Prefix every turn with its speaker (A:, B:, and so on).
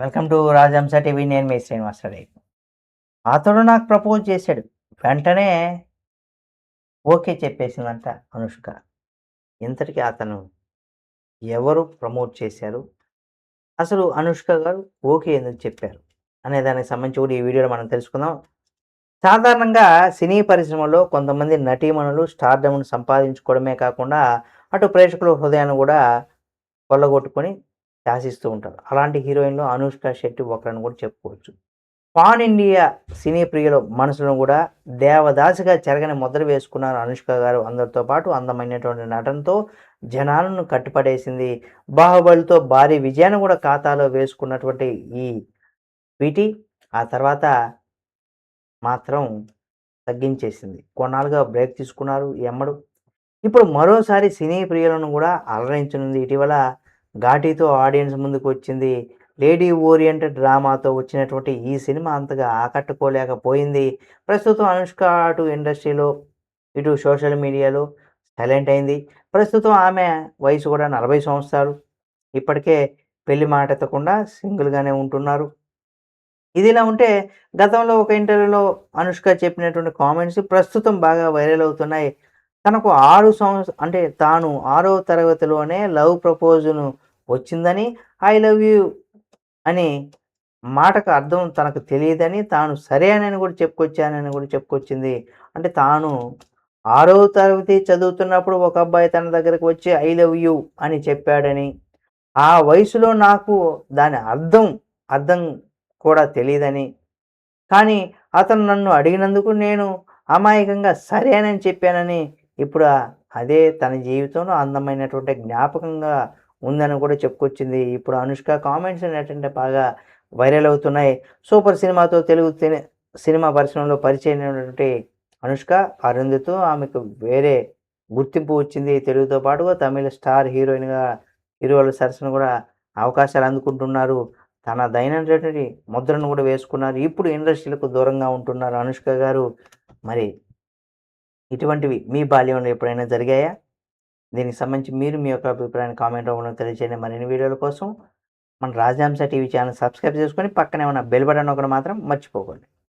A: Welcome to రాజహంస TV. నేను మీ శ్రీనివాసరావు అతడు నాకు ప్రపోజ్ చేశాడు. వెంటనే ఓకే చెప్పేసిందంట అనుష్క. ఇంతటికి అతను ఎవరు ప్రమోట్ చేశారు? అసలు అనుష్క గారు ఓకే ఎందుకు చెప్పారు? అనే దానికి సంబంధించి కూడా ఈ వీడియోలో మనం తెలుసుకుందాం. సాధారణంగా సినీ పరిశ్రమలో కొంతమంది నటీమణులు స్టార్డమ్ను సంపాదించుకోవడమే కాకుండా అటు ప్రేక్షకుల హృదయాన్ని కూడా కొల్లగొట్టుకొని శాసిస్తూ ఉంటారు. అలాంటి హీరోయిన్లు అనుష్క శెట్టి ఒకరని కూడా చెప్పుకోవచ్చు. పాన్ ఇండియా సినీ ప్రియుల మనసులను కూడా దేవదాసిగా చెరగని ముద్ర వేసుకున్నారు అనుష్క గారు. అందరితో పాటు అందమైనటువంటి నటనతో జనాలను కట్టుపడేసింది. బాహుబలితో భారీ విజయాన్ని కూడా ఖాతాలో వేసుకున్నటువంటి ఈ వీటి ఆ తర్వాత మాత్రం తగ్గించేసింది. కొన్నాళ్ళుగా బ్రేక్ తీసుకున్నారు ఎమ్మడు ఇప్పుడు మరోసారి సినీ ప్రియులను కూడా అలరించనుంది. ఇటీవల ఘాటీతో ఆడియన్స్ ముందుకు వచ్చింది లేడీ ఓరియంటెడ్ డ్రామాతో వచ్చినటువంటి ఈ సినిమా అంతగా ఆకట్టుకోలేకపోయింది. ప్రస్తుతం అనుష్క అటు ఇండస్ట్రీలో ఇటు సోషల్ మీడియాలో సైలెంట్ అయింది. ప్రస్తుతం ఆమె వయసు కూడా నలభై సంవత్సరాలు. ఇప్పటికే పెళ్ళి మాట ఎత్తకుండా సింగిల్గానే ఉంటున్నారు. ఇది ఇలా ఉంటే గతంలో ఒక ఇంటర్వ్యూలో అనుష్క చెప్పినటువంటి కామెంట్స్ ప్రస్తుతం బాగా వైరల్ అవుతున్నాయి. తనకు ఆరు సంవత్సరం అంటే తాను ఆరో తరగతిలోనే లవ్ ప్రపోజల్ను వచ్చిందని ఐ లవ్ యూ అని మాటకు అర్థం తనకు తెలియదని తాను సరే అని కూడా చెప్పుకొచ్చానని కూడా చెప్పుకొచ్చింది. అంటే తాను ఆరో తరగతి చదువుతున్నప్పుడు ఒక అబ్బాయి తన దగ్గరకు వచ్చి ఐ లవ్ యూ అని చెప్పాడని ఆ వయసులో నాకు దాని అర్థం అర్థం కూడా తెలియదని. కానీ అతను నన్ను అడిగినందుకు నేను అమాయకంగా సరేనని చెప్పానని ఇప్పుడు అదే తన జీవితంలో అందమైనటువంటి జ్ఞాపకంగా ఉందని కూడా చెప్పుకొచ్చింది. ఇప్పుడు అనుష్క కామెంట్స్ ఏంటంటే బాగా వైరల్ అవుతున్నాయి. సూపర్ సినిమాతో తెలుగు సినిమా పరిశ్రమలో పరిచయం అయినటువంటి అనుష్క అరుంధతో ఆమెకు వేరే గుర్తింపు వచ్చింది. తెలుగుతో పాటుగా తమిళ స్టార్ హీరోయిన్గా హీరోల సరసన కూడా అవకాశాలు అందుకుంటున్నారు. తన దైనటువంటి ముద్రను కూడా వేసుకున్నారు. ఇప్పుడు ఇండస్ట్రీలకు దూరంగా ఉంటున్నారు అనుష్క గారు. మరి ఇటువంటివి మీ బాల్యంలో ఎప్పుడైనా జరిగాయా? దీనికి సంబంధించి మీరు మీ యొక్క అభిప్రాయాన్ని కామెంట్ రూపంలో తెలియజేయండి మరిన్ని వీడియోల కోసం మన రాజాంశ టీవీ ఛానల్ సబ్స్క్రైబ్ చేసుకొని పక్కనే ఉన్న బెల్ బటన్ ఒకటి మాత్రం మర్చిపోకండి.